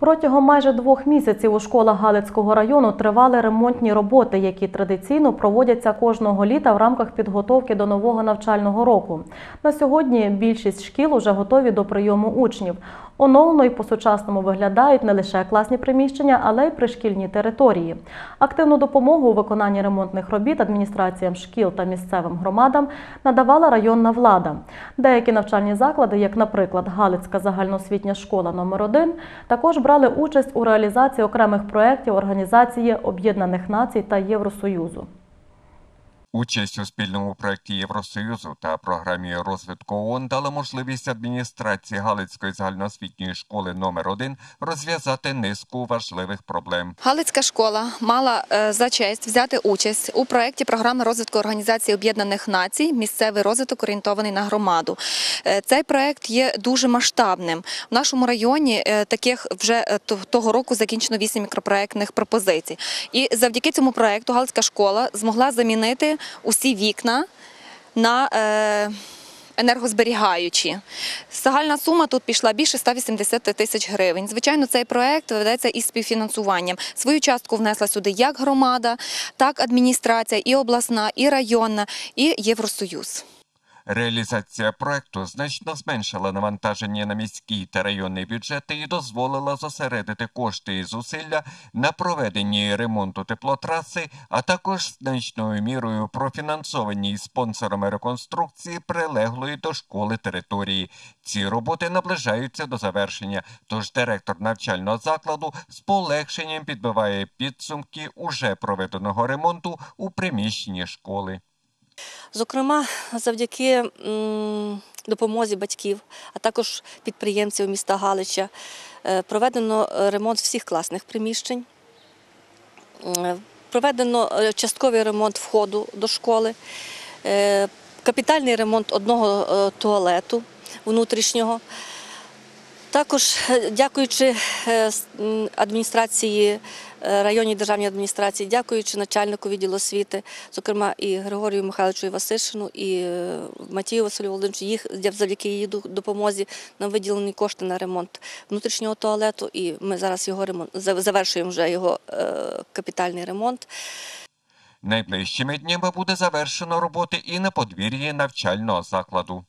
Протягом майже двох місяців у школах Галицького району тривали ремонтні роботи, які традиційно проводяться кожного літа в рамках підготовки до нового навчального року. На сьогодні більшість шкіл уже готові до прийому учнів. Оновлено і по-сучасному виглядають не лише класні приміщення, але й пришкільні території. Активну допомогу у виконанні ремонтних робіт адміністраціям шкіл та місцевим громадам надавала районна влада. Деякі навчальні заклади, як, наприклад, Галицька загальноосвітня школа номер 1 також брали участь у реалізації окремих проєктів Організації Об'єднаних Націй та Євросоюзу. Участь у спільному проєкті Євросоюзу та програмі розвитку ООН дала можливість адміністрації Галицької загальноосвітньої школи номер 1 розв'язати низку важливих проблем. Галицька школа мала е, за честь взяти участь у проєкті програми розвитку Організації Об'єднаних Націй Місцевий розвиток орієнтований на громаду. Е, Цей проєкт є дуже масштабним. В нашому районі е, таких вже того року закінчено 8 мікропроєктних пропозицій. І завдяки цьому проєкту Галицька школа змогла замінити усі вікна на е, енергозберігаючі. Загальна сума тут пішла більше 180 тисяч гривень. Звичайно, цей проект ведеться із співфінансуванням. Свою частку внесла сюди як громада, так адміністрація, і обласна, і районна, і Євросоюз. Реалізація проекту значно зменшила навантаження на міський та районний бюджети і дозволила зосередити кошти і зусилля на проведенні ремонту теплотраси, а також значною мірою профінансовані спонсорами реконструкції прилеглої до школи території. Ці роботи наближаються до завершення. Тож директор навчального закладу з полегшенням підбиває підсумки уже проведеного ремонту у приміщенні школи. Зокрема, завдяки допомозі батьків, а також підприємців міста Галича, е, проведено ремонт всіх класних приміщень. Е, Проведено е, частковий ремонт входу до школи, капітальний ремонт одного туалету внутрішнього. Також, е, дякуючи е, адміністрації, е, районній державній адміністрації, дякуючи начальнику відділу освіти, зокрема і Григорію Михайловичу Васишину, і Матію Василю Володимировичу, їх завдяки її допомозі нам виділені кошти на ремонт внутрішнього туалету, і ми зараз його ремонт завершуємо вже його капітальний ремонт. Найближчими днями буде завершено роботи і на подвір'ї навчального закладу.